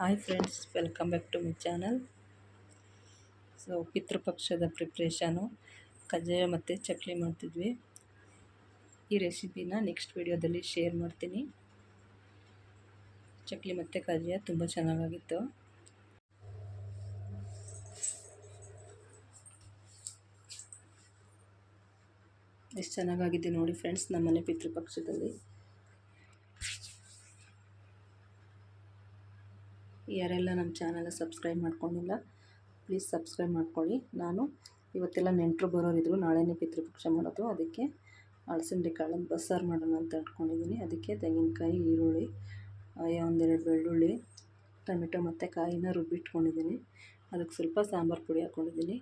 Hi friends welcome back to my channel so ಪಿತೃಪಕ್ಷದ preparation ಕಜ್ಜಾಯ ಮತ್ತು ಚಕ್ಲಿ ಮಾಡ್ತಿದ್ವಿ ಈ ರೆಸಿಪಿನ ನೆಕ್ಸ್ಟ್ ವಿಡಿಯೋದಲ್ಲಿ ಶೇರ್ ಮಾಡ್ತೀನಿ ಚಕ್ಲಿ ಮತ್ತು ಕಜ್ಜಾಯ ತುಂಬ ಚೆನ್ನಾಗಾಗಿತ್ತು ಎಷ್ಟು ಚೆನ್ನಾಗಾಗಿದೆ ನೋಡಿ ಫ್ರೆಂಡ್ಸ್ ನಮ್ಮನೆ ಪಿತೃಪಕ್ಷದಲ್ಲಿ ಯಾರೆಲ್ಲ ನಮ್ಮ ಚಾನಲ್ ಸಬ್ಸ್ಕ್ರೈಬ್ ಮಾಡ್ಕೊಂಡಿಲ್ಲ ಪ್ಲೀಸ್ ಸಬ್ಸ್ಕ್ರೈಬ್ ಮಾಡ್ಕೊಳ್ಳಿ. ನಾನು ಇವತ್ತೆಲ್ಲ ನೆಂಟರು ಬರೋರಿದ್ರು, ನಾಳೆನೇ ಪಿತೃಪಕ್ಷ ಮಾಡೋದು. ಅದಕ್ಕೆ ಅಳಸಂಡಿ ಕಾಳನ್ನು ಬಸ್ಸಾರು ಮಾಡೋಣ ಅಂತ ಅಂದ್ಕೊಂಡಿದ್ದೀನಿ. ಅದಕ್ಕೆ ತೆಂಗಿನಕಾಯಿ, ಈರುಳ್ಳಿ ಒಂದೆರಡು ಬೆಳ್ಳುಳ್ಳಿ, ಟೊಮೆಟೊ ಮತ್ತು ಕಾಯಿನ ರುಬ್ಬಿಟ್ಕೊಂಡಿದ್ದೀನಿ. ಅದಕ್ಕೆ ಸ್ವಲ್ಪ ಸಾಂಬಾರು ಪುಡಿ ಹಾಕ್ಕೊಂಡಿದ್ದೀನಿ.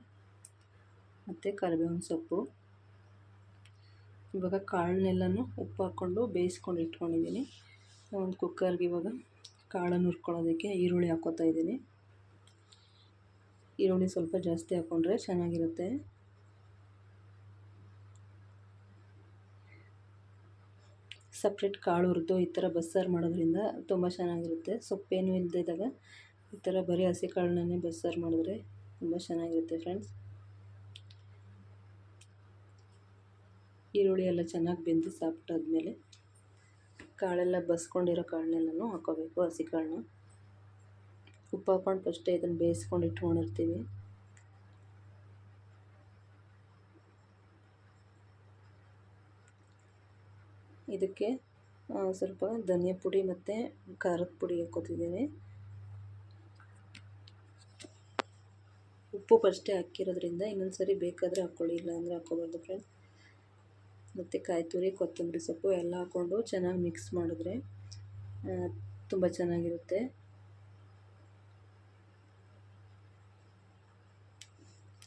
ಮತ್ತು ಕರಿಬೇವಿನ ಸೊಪ್ಪು. ಇವಾಗ ಕಾಳನ್ನೆಲ್ಲನೂ ಉಪ್ಪು ಹಾಕ್ಕೊಂಡು ಬೇಯಿಸ್ಕೊಂಡು ಇಟ್ಕೊಂಡಿದ್ದೀನಿ. ಒಂದು ಕುಕ್ಕರ್ಗೆ ಇವಾಗ ಕಾಳನ್ನು ಹುರ್ಕೊಳ್ಳೋದಕ್ಕೆ ಈರುಳ್ಳಿ ಹಾಕ್ಕೋತಾ ಇದ್ದೀನಿ. ಈರುಳ್ಳಿ ಸ್ವಲ್ಪ ಜಾಸ್ತಿ ಹಾಕ್ಕೊಂಡ್ರೆ ಚೆನ್ನಾಗಿರುತ್ತೆ. ಸಪ್ರೇಟ್ ಕಾಳು ಹುರಿದು ಈ ಥರ ಬಸ್ಸಾರು ಮಾಡೋದ್ರಿಂದ ತುಂಬ ಚೆನ್ನಾಗಿರುತ್ತೆ. ಸೊಪ್ಪೇನು ಇಲ್ಲದಿದ್ದಾಗ ಈ ಥರ ಬರೀ ಹಸಿ ಕಾಳನ್ನೇ ಬಸ್ಸಾರು ಮಾಡಿದ್ರೆ ತುಂಬ ಚೆನ್ನಾಗಿರುತ್ತೆ ಫ್ರೆಂಡ್ಸ್. ಈರುಳ್ಳಿ ಎಲ್ಲ ಚೆನ್ನಾಗಿ ಬೆಂದು ಸಾಕ್ಟಾದ್ಮೇಲೆ ಕಾಳೆಲ್ಲ ಬಸ್ಕೊಂಡಿರೋ ಕಾಳನ್ನೆಲ್ಲನೂ ಹಾಕೋಬೇಕು, ಹಸಿ ಕಾಳನ್ನ. ಉಪ್ಪು ಹಾಕ್ಕೊಂಡು ಫಸ್ಟೇ ಇದನ್ನು ಬೇಯಿಸ್ಕೊಂಡು ಇಟ್ಕೊಂಡಿರ್ತೀವಿ. ಇದಕ್ಕೆ ಸ್ವಲ್ಪ ಧನಿಯ ಪುಡಿ ಮತ್ತು ಖಾರದ ಪುಡಿ ಹಾಕ್ಕೋತಿದ್ದೀನಿ ಉಪ್ಪು ಫಸ್ಟೇ ಹಾಕಿರೋದ್ರಿಂದ ಇನ್ನೊಂದು ಸರಿ ಬೇಕಾದರೆ ಹಾಕ್ಕೊಳ್ಳಿ ಇಲ್ಲ ಅಂದರೆ ಹಾಕ್ಕೋಬಾರ್ದು ಫ್ರೆಂಡ್ಸ್ ಮತ್ತು ಕಾಯಿ ತುರಿ, ಕೊತ್ತಂಬರಿ ಸೊಪ್ಪು ಎಲ್ಲ ಹಾಕ್ಕೊಂಡು ಚೆನ್ನಾಗಿ ಮಿಕ್ಸ್ ಮಾಡಿದ್ರೆ ತುಂಬ ಚೆನ್ನಾಗಿರುತ್ತೆ.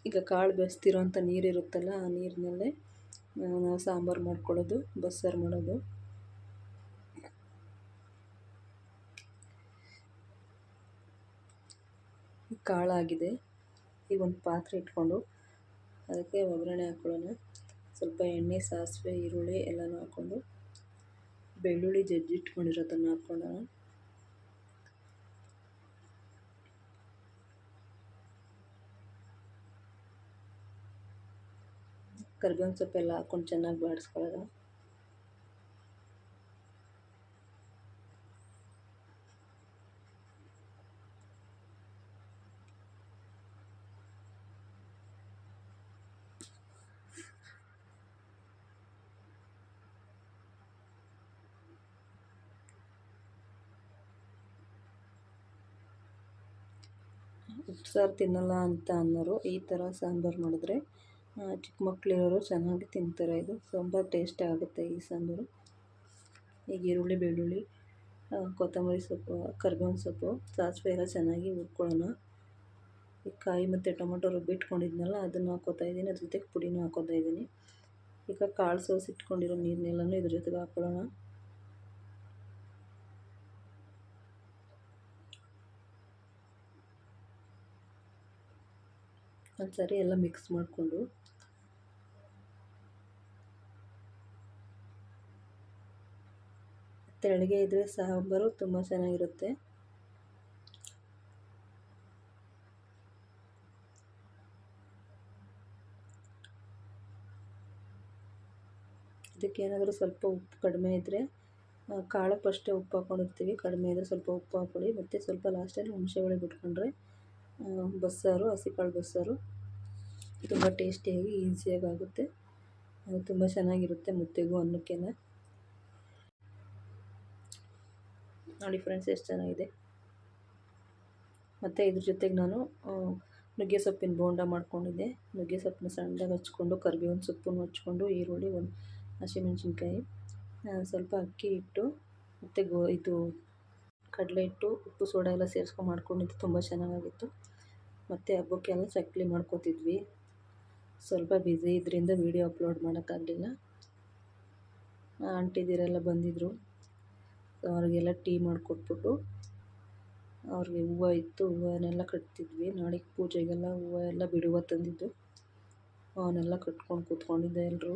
ಈಗ ಕಾಳು ಬೆಳೆಸ್ತಿರೋಂಥ ನೀರಿರುತ್ತಲ್ಲ, ಆ ನೀರಿನಲ್ಲೇ ನಾವು ಸಾಂಬಾರು ಮಾಡ್ಕೊಳ್ಳೋದು, ಬಸ್ಸಾರು ಮಾಡೋದು. ಕಾಳಾಗಿದೆ. ಈಗ ಒಂದು ಪಾತ್ರೆ ಇಟ್ಕೊಂಡು ಅದಕ್ಕೆ ಒಗ್ಗರಣೆ ಹಾಕ್ಕೊಳ್ಳೋಣ ಸ್ವಲ್ಪ ಎಣ್ಣೆ ಸಾಸಿವೆ ಈರುಳ್ಳಿ ಎಲ್ಲನೂ ಹಾಕ್ಕೊಂಡು ಬೆಳ್ಳುಳ್ಳಿ ಜಜ್ಜಿಟ್ಕೊಂಡಿರೋದನ್ನು ಹಾಕ್ಕೊಂಡು ಕರ್ಬೇವಿನ ಸೊಪ್ಪೆಲ್ಲ ಹಾಕ್ಕೊಂಡು ಚೆನ್ನಾಗಿ ಬಾಡಿಸ್ಕೊಳ್ಳೋಣ. ಉಪ್ಸಾರು ತಿನ್ನಲ್ಲ ಅಂತ ಅನ್ನೋರು ಈ ಥರ ಸಾಂಬಾರು ಮಾಡಿದ್ರೆ ಚಿಕ್ಕ ಮಕ್ಕಳಿರೋರು ಚೆನ್ನಾಗಿ ತಿಂತಾರೆ. ಇದು ತುಂಬ ಟೇಸ್ಟ್ ಆಗುತ್ತೆ ಈ ಸಾಂಬಾರು. ಈಗ ಈರುಳ್ಳಿ, ಬೆಳ್ಳುಳ್ಳಿ ಕೊತ್ತಂಬರಿ ಸೊಪ್ಪು, ಕರ್ಬೇವಿನ ಸೊಪ್ಪು, ಸಾಸಿವೆ ಎಲ್ಲ ಚೆನ್ನಾಗಿ ಹುರ್ಕೊಳ್ಳೋಣ. ಈ ಕಾಯಿ ಮತ್ತು ಟೊಮೊಟೊ ರುಬ್ಬಿಟ್ಕೊಂಡಿದ್ನಲ್ಲ ಅದನ್ನು ಹಾಕೋತಾ ಇದ್ದೀನಿ. ಅದ್ರ ಜೊತೆಗೆ ಪುಡಿನೂ ಹಾಕೋತಾ ಇದ್ದೀನಿ. ಈಗ ಕಾಳು ಸೋಸಿಟ್ಕೊಂಡಿರೋ ನೀರನ್ನೆಲ್ಲನೂ ಇದ್ರ ಜೊತೆಗೆ ಹಾಕ್ಕೊಳ್ಳೋಣ ಒಂದು ಸರಿ ಎಲ್ಲ ಮಿಕ್ಸ್ ಮಾಡಿಕೊಂಡು. ತೆಳಗೆ ಇದ್ದರೆ ಸಾಂಬಾರು ತುಂಬ ಚೆನ್ನಾಗಿರುತ್ತೆ. ಇದಕ್ಕೇನಾದರೂ ಸ್ವಲ್ಪ ಉಪ್ಪು ಕಡಿಮೆ ಇದ್ದರೆ ಕಾಳಕ್ಕೆ ಫಸ್ಟೇ ಉಪ್ಪು ಹಾಕ್ಕೊಂಡಿರ್ತೀವಿ ಕಡಿಮೆ ಇದ್ದರೆ ಸ್ವಲ್ಪ ಉಪ್ಪು ಹಾಕ್ಕೊಳ್ಳಿ. ಮತ್ತು ಸ್ವಲ್ಪ ಲಾಸ್ಟಲ್ಲಿ ಹುಣಸೆ ಹುಳಿ ಬಿಟ್ಕೊಂಡ್ರೆ ಬಸ್ಸಾರು, ಹಸಿಕಾಳು ಬಸ್ಸಾರು. ತುಂಬ ಟೇಸ್ಟಿಯಾಗಿ ಈಸಿಯಾಗಿ ಆಗುತ್ತೆ. ತುಂಬ ಚೆನ್ನಾಗಿರುತ್ತೆ ಮುದ್ದೆಗೂ, ಅನ್ನಕ್ಕೆನ. ನೋಡಿ ಫ್ರೆಂಡ್ಸ್ ಎಷ್ಟು ಚೆನ್ನಾಗಿದೆ. ಮತ್ತು ಇದ್ರ ಜೊತೆಗೆ ನಾನು ನುಗ್ಗೆ ಸೊಪ್ಪಿನ ಬೋಂಡ ಮಾಡಿಕೊಂಡಿದ್ದೆ. ನುಗ್ಗೆ ಸೊಪ್ಪನ್ನ ಸಣ್ಣದಾಗಿ ಹಚ್ಕೊಂಡು, ಕರಿಬೇವಿನ ಸೊಪ್ಪನ್ನು ಹಚ್ಕೊಂಡು, ಈರುಳ್ಳಿ ಒಂದು ಹಸಿಮೆಣ್ಸಿನ್ಕಾಯಿ ಸ್ವಲ್ಪ ಅಕ್ಕಿ ಹಿಟ್ಟು, ಮತ್ತು ಗೋ, ಇದು ಕಡಲೆ ಹಿಟ್ಟು, ಉಪ್ಪು, ಸೋಡಾ ಎಲ್ಲ ಸೇರಿಸ್ಕೊಂಡು ಮಾಡ್ಕೊಂಡಿದ್ದು ತುಂಬ ಚೆನ್ನಾಗಾಗಿತ್ತು. ಮತ್ತು ಹಬ್ಬಕ್ಕೆಲ್ಲ ಸೈಕ್ಲಿಂಗ್ ಮಾಡ್ಕೋತಿದ್ವಿ. ಸ್ವಲ್ಪ ಬ್ಯುಸಿ ಇದರಿಂದ ವೀಡಿಯೋ ಅಪ್ಲೋಡ್ ಮಾಡೋಕ್ಕಾಗಲಿಲ್ಲ. ಆಂಟಿದಿರೆಲ್ಲ ಬಂದಿದ್ದರು ಅವ್ರಿಗೆಲ್ಲ ಟೀ ಮಾಡಿಕೊಟ್ಬಿಟ್ಟು ಅವ್ರಿಗೆ ಹೂವು ಇತ್ತು, ಹೂವನ್ನೆಲ್ಲ ಕಟ್ತಿದ್ವಿ. ನಾಳೆಗೆ ಪೂಜೆಗೆಲ್ಲ ಹೂವು ಎಲ್ಲ ಬಿಡುವ ತಂದಿದ್ದು. ಅವನ್ನೆಲ್ಲ ಕಟ್ಕೊಂಡು ಕೂತ್ಕೊಂಡಿದ್ದೆ ಎಲ್ಲರೂ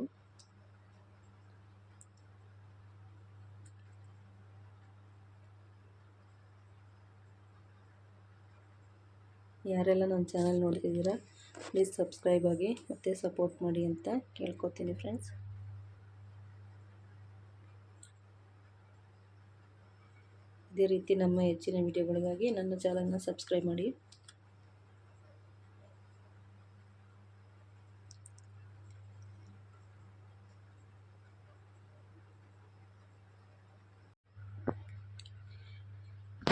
ಯಾರೆಲ್ಲ ನನ್ನ ಚಾನಲ್ ನೋಡ್ತಿದ್ದೀರಾ ಪ್ಲೀಸ್ ಸಬ್ಸ್ಕ್ರೈಬ್ ಆಗಿ ಮತ್ತು ಸಪೋರ್ಟ್ ಮಾಡಿ ಅಂತ ಕೇಳ್ಕೊತೀನಿ ಫ್ರೆಂಡ್ಸ್ ಇದೇ ರೀತಿ ನಮ್ಮ ಹೆಚ್ಚಿನ ವಿಡಿಯೋಗಳಿಗಾಗಿ ನನ್ನ ಚಾನಲ್ನ ಸಬ್ಸ್ಕ್ರೈಬ್ ಮಾಡಿ.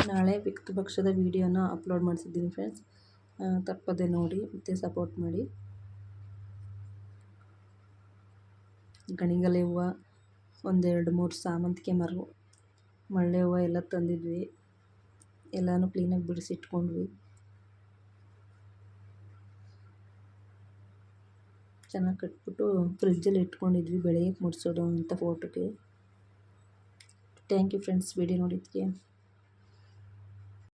ನಾಳೆ ಪಕ್ಷದ ವಿಡಿಯೋನ ಅಪ್ಲೋಡ್ ಮಾಡಿಸಿದ್ದೀನಿ ಫ್ರೆಂಡ್ಸ್ ತಪ್ಪದೆ ನೋಡಿ ಮತ್ತು ಸಪೋರ್ಟ್ ಮಾಡಿ. ಗಣಿಗಲೆ ಹೂವು, ಒಂದೆರಡು ಮೂರು ಸಾಮಂತಿಗೆ ಮರು ಮಳ್ಳೆ ಹೂವು ಎಲ್ಲ ತಂದಿದ್ವಿ. ಎಲ್ಲನೂ ಕ್ಲೀನಾಗಿ ಬಿಡಿಸಿಟ್ಕೊಂಡ್ವಿ. ಚೆನ್ನಾಗಿ ಕಟ್ಬಿಟ್ಟು ಫ್ರಿಜ್ಜಲ್ಲಿ ಇಟ್ಕೊಂಡಿದ್ವಿ, ಬೆಳಗ್ಗೆ ಮುಡಿಸೋದು ಅಂತ ಫೋಟೋಗೆ ಥ್ಯಾಂಕ್ ಯು ಫ್ರೆಂಡ್ಸ್ ವಿಡಿಯೋ ನೋಡಿದ್ದಕ್ಕೆ.